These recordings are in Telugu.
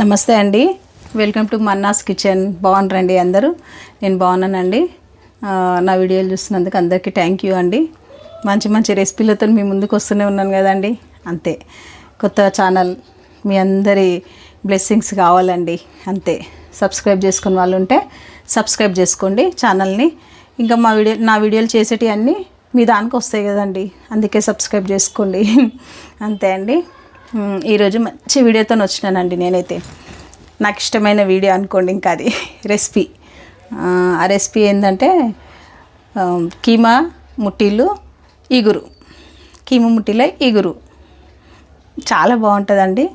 నమస్తే అండి. వెల్కమ్ టు మన్నాస్ కిచెన్ బాగున్నారండి అందరూ? నేను బాగున్నానండి. నా వీడియోలు చూసినందుకు అందరికీ థ్యాంక్ యూ అండి. మంచి మంచి రెసిపీలతో మీ ముందుకు వస్తూనే ఉన్నాను కదండి. అంతే. కొత్త ఛానల్ మీ అందరి బ్లెస్సింగ్స్ కావాలండి. అంతే. సబ్స్క్రైబ్ చేసుకున్న వాళ్ళు ఉంటే సబ్స్క్రైబ్ చేసుకోండి ఛానల్ని ఇంకా మా వీడియో నా వీడియోలు చేసేటివన్నీ మీ దానికి వస్తాయి కదండి. అందుకే సబ్స్క్రైబ్ చేసుకోండి. అంతే అండి. ఈరోజు మంచి వీడియోతో వచ్చినానండి నేనైతే. నాకు ఇష్టమైన వీడియో అనుకోండి ఇంకా అది. రెసిపీ. ఆ, రెసిపీ ఏంటంటే కీమా ముట్టిలు ఇగురు కీమా ముట్టిల ఇగురు చాలా బాగుంటుందండి.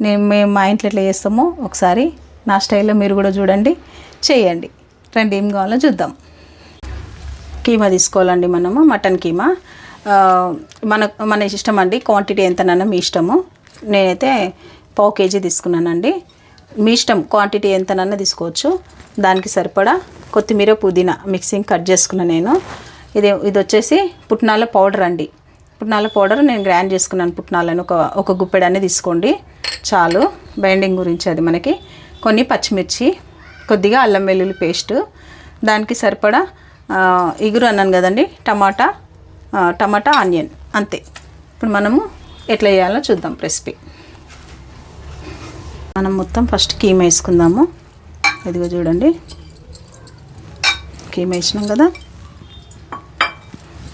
నేను మేము మా ఇంట్లో ఎట్లా చేస్తామో ఒకసారి నా స్టైల్లో మీరు కూడా చూడండి. చేయండి. రండి ఏం కావాలో చూద్దాం. కీమా తీసుకోవాలండి మనము మటన్ కీమా. మన మన ఇష్టం అండి క్వాంటిటీ ఎంతనన్నా మీ ఇష్టము. నేనైతే పావు కేజీ తీసుకున్నానండి. మీ ఇష్టం క్వాంటిటీ ఎంతనన్నా తీసుకోవచ్చు. దానికి సరిపడా కొత్తిమీర పుదీనా మిక్సింగ్ కట్ చేసుకున్నా నేను. ఇది ఇది వచ్చేసి పుట్నాల పౌడర్ అండి. పుట్నాల పౌడర్ నేను గ్రైండ్ చేసుకున్నాను. పుట్నాలను ఒక ఒక గుప్పెడనే తీసుకోండి. చాలు. బైండింగ్ గురించి అది మనకి. కొన్ని పచ్చిమిర్చి కొద్దిగా అల్లం వెల్లుల్లి పేస్ట్. దానికి సరిపడా ఇగురు అన్నాను కదండి టమాటా టమాటా ఆనియన్. అంతే. ఇప్పుడు మనము ఎట్లా చేయాలో చూద్దాం రెసిపీ. మనం మొత్తం ఫస్ట్ కీమ వేసుకుందాము. ఇదిగో చూడండి. కీమ వేసినాం కదా.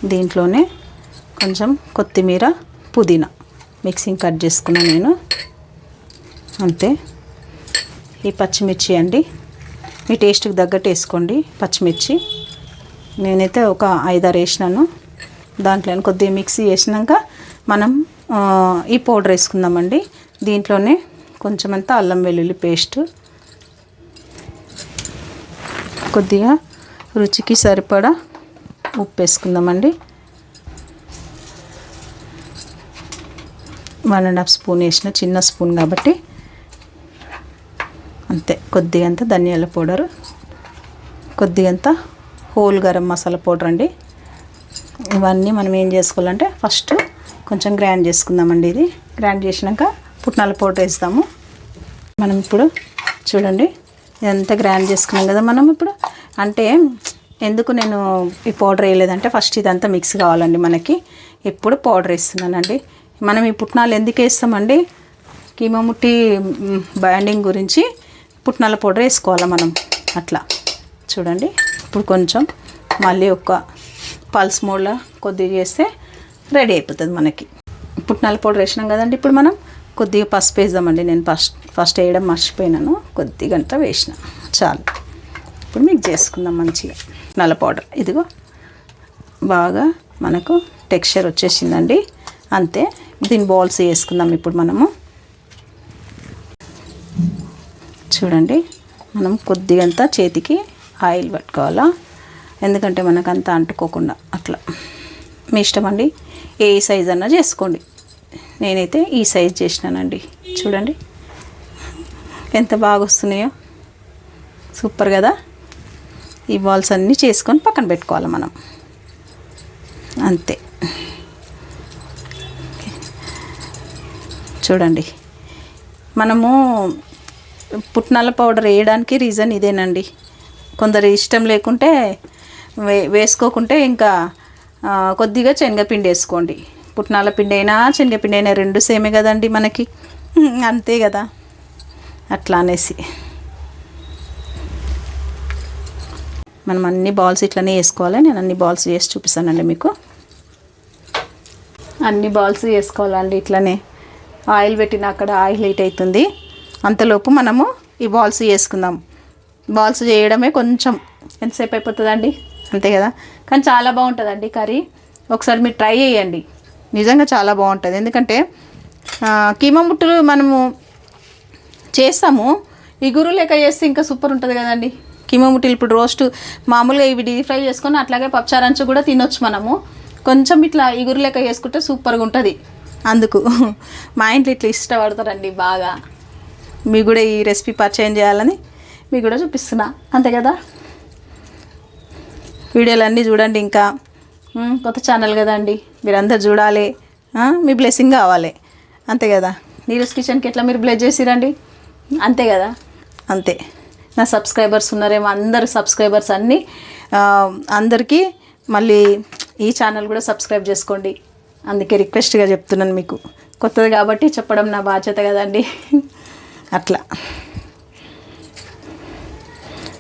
దీంట్లోనే కొంచెం కొత్తిమీర పుదీనా మిక్సింగ్ కట్ చేసుకున్నాను నేను. అంతే. ఈ పచ్చిమిర్చి అండి. మీ టేస్ట్కి తగ్గట్టు వేసుకోండి పచ్చిమిర్చి. నేనైతే ఒక ఐదారు వేసినాను. దాంట్లో కొద్దిగా మిక్సీ వేసినాక మనం ఈ పౌడర్ వేసుకుందామండి. దీంట్లోనే కొంచెం అంతా అల్లం వెల్లుల్లి పేస్ట్. కొద్దిగా రుచికి సరిపడా ఉప్పు వేసుకుందామండి. వన్ అండ్ హాఫ్ స్పూన్ వేసిన చిన్న స్పూన్ కాబట్టి. అంతే కొద్దిగంత ధనియాల పౌడర్. కొద్దిగంత హోల్ గరం మసాలా పౌడర్ అండి. ఇవన్నీ మనం ఏం చేసుకోవాలంటే ఫస్ట్ కొంచెం గ్రైండ్ చేసుకుందామండి ఇది. గ్రైండ్ చేసినాక పుట్నాల పౌడర్ వేస్తాము. మనం ఇప్పుడు చూడండి ఇదంతా గ్రైండ్ చేసుకున్నాం కదా మనం ఇప్పుడు. అంటే ఎందుకు నేను ఈ పౌడర్ వేయలేదంటే ఫస్ట్ ఇదంతా మిక్స్ కావాలండి మనకి. ఇప్పుడు పౌడర్ వేస్తున్నానండి. మనం ఈ పుట్నాలు ఎందుకు వేస్తామండి? కీమముట్టి బైండింగ్ గురించి పుట్నాల పౌడర్ వేసుకోవాలి మనం. అట్లా. చూడండి ఇప్పుడు కొంచెం మళ్ళీ ఒక పల్స్ మోడ్లో కొద్దిగా చేస్తే రెడీ అయిపోతుంది మనకి. పుట్నాల పౌడర్ వేసినాం కదండి ఇప్పుడు మనం కొద్దిగా పసుపు వేద్దామండి. నేను ఫస్ట్ ఫస్ట్ వేయడం మర్చిపోయినాను కొద్దిగా అంతా వేసిన. చాలు. ఇప్పుడు మిక్స్ చేసుకుందాం మంచిగా. నల్ల పౌడర్. ఇదిగో బాగా మనకు టెక్స్చర్ వచ్చేసిందండి. అంతే దీని బాల్స్ వేసుకుందాం ఇప్పుడు మనము. చూడండి మనం కొద్దిగంతా చేతికి ఆయిల్ పట్టుకోవాలా? ఎందుకంటే మనకంతా అంటుకోకుండా అట్లా. మీ ఇష్టం అండి. ఏ సైజ్ అన్నా చేసుకోండి. నేనైతే ఈ సైజ్ చేసినానండి. చూడండి. ఎంత బాగా వస్తున్నాయో. సూపర్ కదా? ఈ బాల్స్ అన్నీ చేసుకొని పక్కన పెట్టుకోవాలి మనం. అంతే. చూడండి. మనము పుట్నాల పౌడర్ వేయడానికి రీజన్ ఇదేనండి. కొందరు ఇష్టం లేకుంటే వే వేసుకోకుంటే ఇంకా కొద్దిగా శనగపిండి వేసుకోండి. పుట్నాల పిండి అయినా శనగపిండి అయినా రెండు సేమే కదండి మనకి. అంతే కదా. అట్లా అనేసి. మనం అన్ని బాల్స్ ఇట్లనే వేసుకోవాలి. నేను అన్ని బాల్స్ వేసి చూపిస్తానండి మీకు. అన్ని బాల్స్ వేసుకోవాలండి ఇట్లనే. ఆయిల్ పెట్టిన అక్కడ ఆయిల్ హీట్ అవుతుంది. అంతలోపు మనము ఈ బాల్స్ వేసుకుందాం. బాల్స్ చేయడమే కొంచెం. ఎంతసేపు అయిపోతుందండి? అంతే కదా? కానీ చాలా బాగుంటుందండి కర్రీ. ఒకసారి మీరు ట్రై చేయండి. నిజంగా చాలా బాగుంటుంది. ఎందుకంటే ఆ, కీమా ముట్టలు మనము చేస్తాము. ఇగురు లెక్క చేస్తే ఇంకా సూపర్ ఉంటుంది కదండి. కీమా ముట్టలు ఇప్పుడు రోస్ట్ మామూలుగా ఇవి డీప్ ఫ్రై చేసుకొని అట్లాగే పప్పుచారంచు కూడా తినొచ్చు మనము. కొంచెం ఇట్లా ఇగురు లెక్క చేసుకుంటే సూపర్గా ఉంటుంది. అందుకు మా ఇంట్లో ఇట్లా ఇష్టపడతారండి బాగా. మీకు కూడా ఈ రెసిపీ పరిచయం చేయాలని మీకు కూడా చూపిస్తున్నా. అంతే కదా? వీడియోలు అన్నీ చూడండి ఇంకా. కొత్త ఛానల్ కదండి. మీరందరు చూడాలి. మీ బ్లెస్సింగ్ కావాలి. అంతే కదా. నీరస్ కిచెన్కి ఎట్లా మీరు బ్లెస్ చేసిరండి? అంతే కదా. అంతే. నా సబ్స్క్రైబర్స్ ఉన్నారేమో అందరు సబ్స్క్రైబర్స్ అన్నీ అందరికీ మళ్ళీ ఈ ఛానల్ కూడా సబ్స్క్రైబ్ చేసుకోండి. అందుకే రిక్వెస్ట్గా చెప్తున్నాను మీకు. కొత్తది కాబట్టి చెప్పడం నా బాధ్యత కదండి. అట్లా.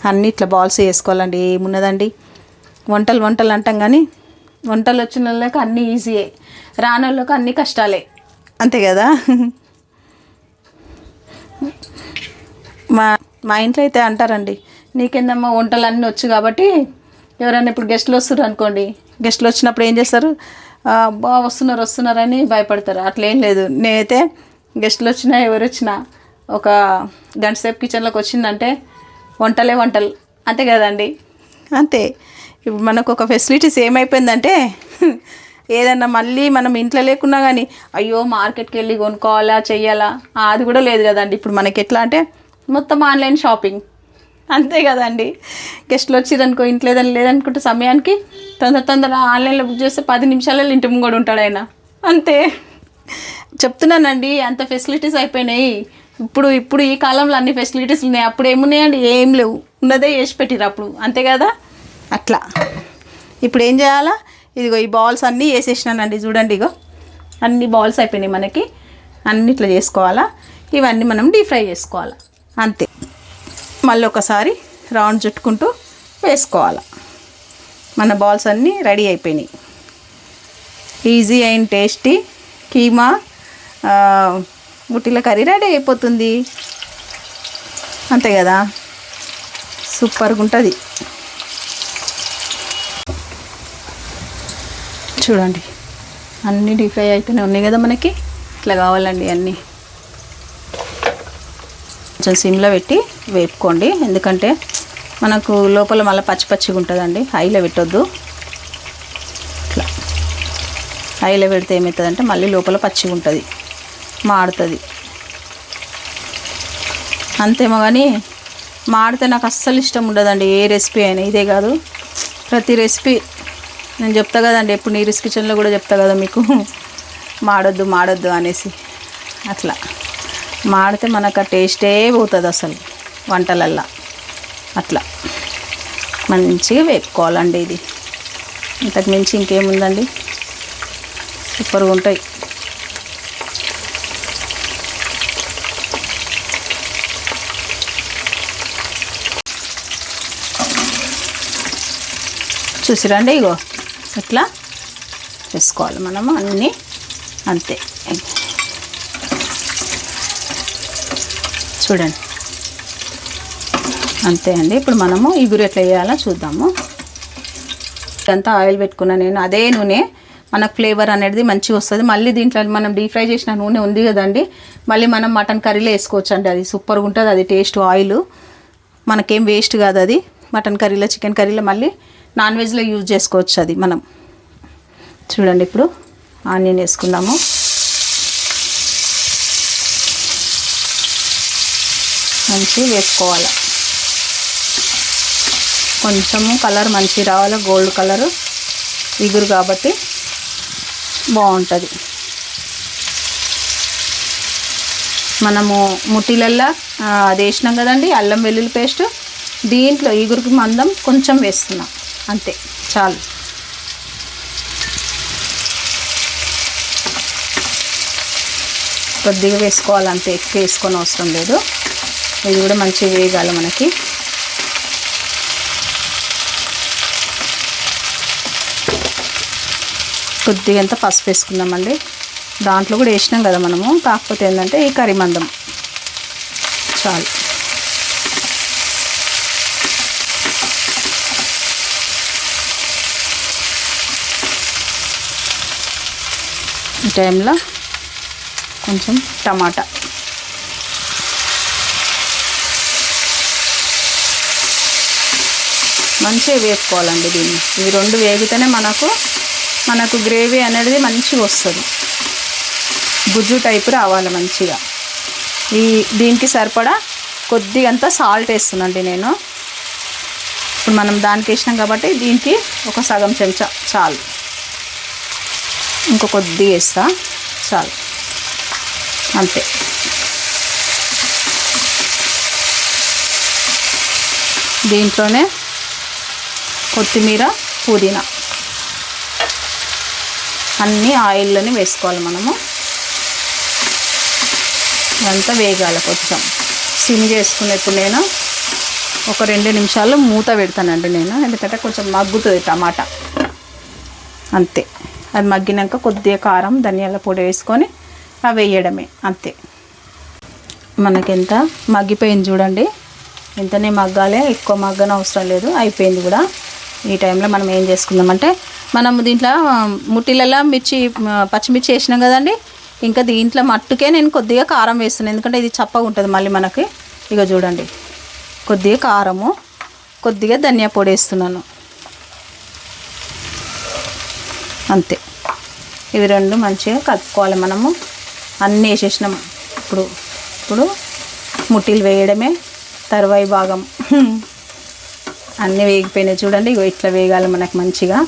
అన్నీ ఇట్లా బాల్స్ వేసుకోవాలండి. ఏమున్నదండి? వంటలు వంటలు అంటాం కానీ వంటలు వచ్చిన వాళ్ళకి అన్నీ ఈజీయే రాని వాళ్ళకి అన్నీ కష్టాలే. అంతే కదా? మా మా ఇంట్లో అయితే అంటారండి నీకేందమ్మా వంటలు అన్నీ వచ్చు కాబట్టి ఎవరైనా ఇప్పుడు గెస్ట్లు వస్తారు అనుకోండి గెస్ట్లు వచ్చినప్పుడు ఏం చేస్తారు? "ఆ, బా వస్తున్నారు వస్తున్నారని భయపడతారు. అట్లా ఏం లేదు. నేనైతే గెస్ట్లు వచ్చినా ఎవరు వచ్చినా ఒక గంట సేపు కిచెన్లోకి వచ్చిందంటే వంటలే వంటలు. అంతే కదండి? అంతే. ఇప్పుడు మనకు ఒక ఫెసిలిటీస్ ఏమైపోయిందంటే ఏదన్నా మళ్ళీ మనం ఇంట్లో లేకున్నా కానీ అయ్యో మార్కెట్కి వెళ్ళి కొనుక్కోవాలా చెయ్యాలా? అది కూడా లేదు కదండి. ఇప్పుడు మనకి ఎట్లా అంటే మొత్తం ఆన్లైన్ షాపింగ్. అంతే కదండి. గెస్ట్లు వచ్చిరనుకో ఇంట్లో ఏదైనా లేదనుకుంటే సమయానికి తొందర తొందర ఆన్లైన్లో బుక్ చేస్తే పది నిమిషాలలో ఇంటి ముంగడు ఉంటాడు ఆయన. అంతే. చెప్తున్నానండి అంత ఫెసిలిటీస్ అయిపోయినాయి. ఇప్పుడు ఇప్పుడు ఈ కాలంలో అన్ని ఫెసిలిటీస్ ఉన్నాయి. అప్పుడు ఏమున్నాయండి? ఏం లేవు. ఉన్నదే వేసి పెట్టిరు అప్పుడు. అంతే కదా? అట్లా. ఇప్పుడు ఏం చేయాలా? ఇదిగో ఈ బాల్స్ అన్నీ వేసేసినానండి చూడండి ఇగో. అన్ని బాల్స్ అయిపోయినాయి మనకి. అన్ని ఇట్లా చేసుకోవాలా? ఇవన్నీ మనం డీప్ ఫ్రై చేసుకోవాలా. అంతే. మళ్ళీ ఒకసారి రౌండ్ చుట్టుకుంటూ వేసుకోవాలి. మన బాల్స్ అన్నీ రెడీ అయిపోయినాయి. ఈజీ అండ్ టేస్టీ కీమా ముట్టిల కర్రీ రెడీ అయిపోతుంది. అంతే కదా? సూపర్గా ఉంటుంది. చూడండి. అన్నీ డీప్ ఫ్రై అయితేనే ఉన్నాయి కదా మనకి? ఇట్లా కావాలండి అన్నీ. కొంచెం సిమ్లో పెట్టి వేపుకోండి. ఎందుకంటే మనకు లోపల మళ్ళీ పచ్చి పచ్చిగా ఉంటుందండి. హైలో పెట్టొద్దు. ఇట్లా. హైలో పెడితే ఏమవుతుందంటే మళ్ళీ లోపల పచ్చిగా ఉంటుంది. మాడుతుంది. అంతేమో కానీ మాడితే నాకు అస్సలు ఇష్టం ఉండదండి ఏ రెసిపీ అయినా. ఇదే కాదు. ప్రతి రెసిపీ నేను చెప్తా కదండి ఎప్పుడు నీరిస్ కిచెన్లో కూడా చెప్తా కదా మీకు. మాడొద్దు మాడొద్దు అనేసి. అట్లా. మాడితే మనకు ఆ టేస్టే పోతుంది అసలు వంటలల్లో. అట్లా. మంచిగా వేపుకోవాలండి ఇది. ఇంతకు మించి ఇంకేముందండి? సూపర్గా ఉంటాయి. చూసిరండి ఇగో. అట్లా చేసుకోవాలి మనము అన్నీ అంతే. చూడండి. అంతే అండి. ఇప్పుడు మనము ఇగురు ఎట్లా వేయాలో చూద్దాము. ఇదంతా ఆయిల్ పెట్టుకున్నా నేను అదే నూనె మనకు ఫ్లేవర్ అనేది మంచిగా వస్తుంది. మళ్ళీ దీంట్లో మనం డీప్ ఫ్రై చేసిన నూనె ఉంది కదండి మళ్ళీ మనం మటన్ కర్రీలో వేసుకోవచ్చు అండి అది సూపర్గా ఉంటుంది. అది టేస్ట్ ఆయిల్. మనకేం వేస్ట్ కాదు అది. మటన్ కర్రీలో చికెన్ కర్రీలో మళ్ళీ నాన్ వెజ్లో యూజ్ చేసుకోవచ్చు అది మనం. చూడండి ఇప్పుడు ఆనియన్ వేసుకుందాము. మంచిగా వేసుకోవాలి కొంచెము కలర్ మంచి రావాలి. గోల్డ్ కలరు ఇగురు కాబట్టి బాగుంటుంది. మనము ముట్టిలల్లా అది వేసినాం కదండి అల్లం వెల్లుల్లి పేస్ట్. దీంట్లో ఇగురికి మందం కొంచెం వేస్తున్నాం. అంతే చాలు. కొద్దిగా వేసుకోవాలి అంతే ఎక్కువ వేసుకొని అవసరం లేదు. ఇది కూడా మంచిగా వేయగాలి మనకి. కొద్దిగా అంత పసుపు వేసుకుందామండి దాంట్లో కూడా వేసినాం కదా మనము కాకపోతే ఏంటంటే ఈ కర్రీ మందం చాలు. ఈ టైంలో కొంచెం టమాటా. మంచిగా వేసుకోవాలండి దీన్ని. ఇవి రెండు వేగితేనే మనకు మనకు గ్రేవీ అనేది మంచిగా వస్తుంది. గుజ్జు టైపు రావాలి మంచిగా. ఈ దీనికి సరిపడా కొద్దిగా సాల్ట్ వేస్తున్నాండి నేను. ఇప్పుడు మనం దానికి వేసినాం కాబట్టి దీనికి ఒక సగం చెంచా చాలు. ఇంకో కొద్దిగా వేస్తా. చాలు. అంతే. దీంట్లోనే కొత్తిమీర పుదీనా. అన్నీ ఆయిల్లోనే వేసుకోవాలి మనము. ఇదంతా వేగాలి కొంచెం. సిమ్ చేసుకునేప్పుడు నేను ఒక రెండు నిమిషాలు మూత పెడతానండి నేను. ఎందుకంటే కొంచెం మగ్గుతుంది టమాటా. అంతే. అది మగ్గినాక కొద్దిగా కారం ధనియాల పొడి వేసుకొని అవి వేయడమే అంతే. మనకెంత మగ్గిపోయింది చూడండి. ఎంతనే మగ్గాలి ఎక్కువ మగ్గన అవసరం లేదు అయిపోయింది కూడా. ఈ టైంలో మనం ఏం చేసుకుందామంటే మనం దీంట్లో ముట్టిలలో మిర్చి పచ్చిమిర్చి వేసినాం కదండి. ఇంకా దీంట్లో మట్టుకే నేను కొద్దిగా కారం వేస్తున్నాను. ఎందుకంటే ఇది చప్పగా ఉంటుంది మళ్ళీ మనకి. ఇక చూడండి. కొద్దిగా కారము కొద్దిగా ధనియా పొడి వేస్తున్నాను. అంతే. ఇవి రెండు మంచిగా కలుపుకోవాలి మనము. అన్నీ వేసేసినాం. ఇప్పుడు ఇప్పుడు ముట్టిలు వేయడమే తర్వాయి భాగం. అన్నీ వేగిపోయినాయి చూడండి. ఇగో ఇట్లా వేగాలి మనకు మంచిగా.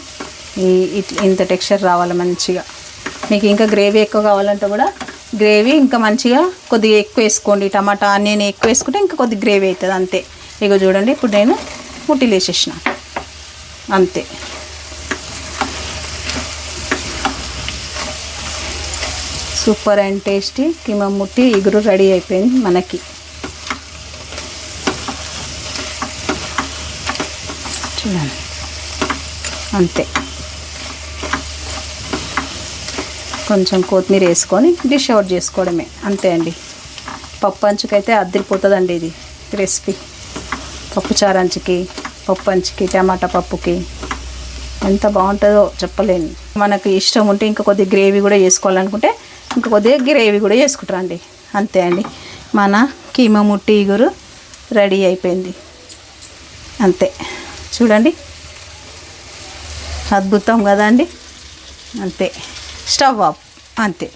ఈ ఇంత టెక్స్చర్ రావాలి మంచిగా. మీకు ఇంకా గ్రేవీ ఎక్కువ కావాలంటే కూడా గ్రేవీ ఇంకా మంచిగా కొద్దిగా ఎక్కువ వేసుకోండి. టమాటా ఆనియన్ ఎక్కువ వేసుకుంటే ఇంకా కొద్దిగా గ్రేవీ అవుతుంది. అంతే. ఇగో చూడండి. ఇప్పుడు నేను ముట్టిలు వేసేసిన. అంతే. సూపర్ అండ్ టేస్టీ కిమా ముట్టి ఇగురు రెడీ అయిపోయింది మనకి. చూడండి. అంతే. కొంచెం కొత్తిమీర వేసుకొని డిష్ అవుట్ చేసుకోవడమే. అంతే అండి. పప్పు అంచుకైతే అద్దరిపోతుందండి ఇది రెసిపీ. పప్పు చారంచుకి పప్పు అంచుకి టమాటా పప్పుకి ఎంత బాగుంటుందో చెప్పలేను. మనకు ఇష్టం ఉంటే ఇంకా కొద్దిగా గ్రేవీ కూడా చేసుకోవాలనుకుంటే ఇంకా కొద్దిగా గ్రేవీ కూడా చేసుకుంటారండి. అంతే అండి. మన కీమా ముట్టి ఇగురు రెడీ అయిపోయింది. అంతే. చూడండి. అద్భుతం కదా అండి. అంతే. Stove off. అంతే.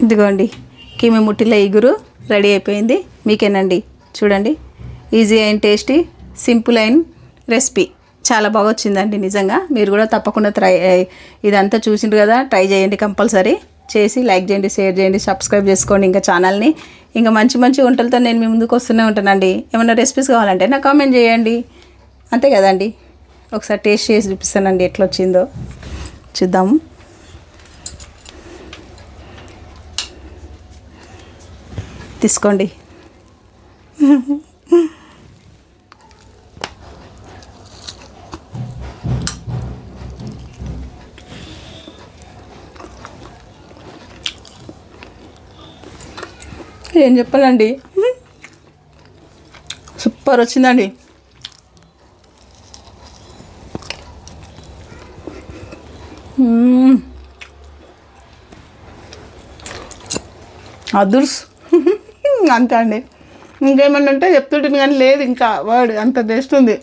ఇదిగోండి. కీమ ముట్టిల ఇగురు రెడీ అయిపోయింది. మీకేనండి? చూడండి. Easy and tasty simple and recipe. చాలా బాగా వచ్చిందండి నిజంగా. మీరు కూడా తప్పకుండా ట్రై ఇదంతా చూసిండ్రు కదా ట్రై చేయండి కంపల్సరీ. చేసి లైక్ చేయండి షేర్ చేయండి సబ్స్క్రైబ్ చేసుకోండి ఇంకా ఛానల్ని. ఇంకా మంచి మంచి వంటలతో నేను మీ ముందుకు వస్తూనే ఉంటానండి. ఏమైనా రెసిపీస్ కావాలంటే నాకు కామెంట్ చేయండి. అంతే కదండి. ఒకసారి టేస్ట్ చేసి చూపిస్తానండి ఎట్లా వచ్చిందో చూద్దాము తీసుకోండి. ఏం చెప్పాలండి? సూపర్ వచ్చిందండి. అదుర్స్. అంతే అండి. ఇంకేమన్నా ఉంటే చెప్తుంటుంది కానీ లేదు ఇంకా వర్డ్ అంత టేస్ట్ ఉంది.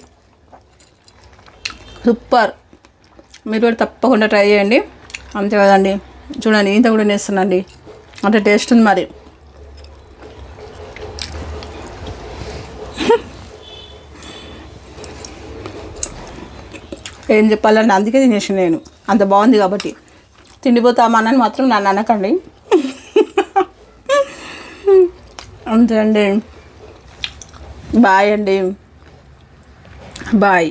సూపర్. మీరు కూడా తప్పకుండా ట్రై చేయండి. అంతే కదండి. చూడండి ఇంత కూడా నేస్తున్నాండి అంత టేస్ట్ ఉంది మరి. ఏం చెప్పాలంటే అందుకే తినేసి నేను. అంత బాగుంది కాబట్టి. తిండిపోతామని మాత్రం నన్ను అనకండి అంతే అండి. బాయ్ అండి. బాయ్.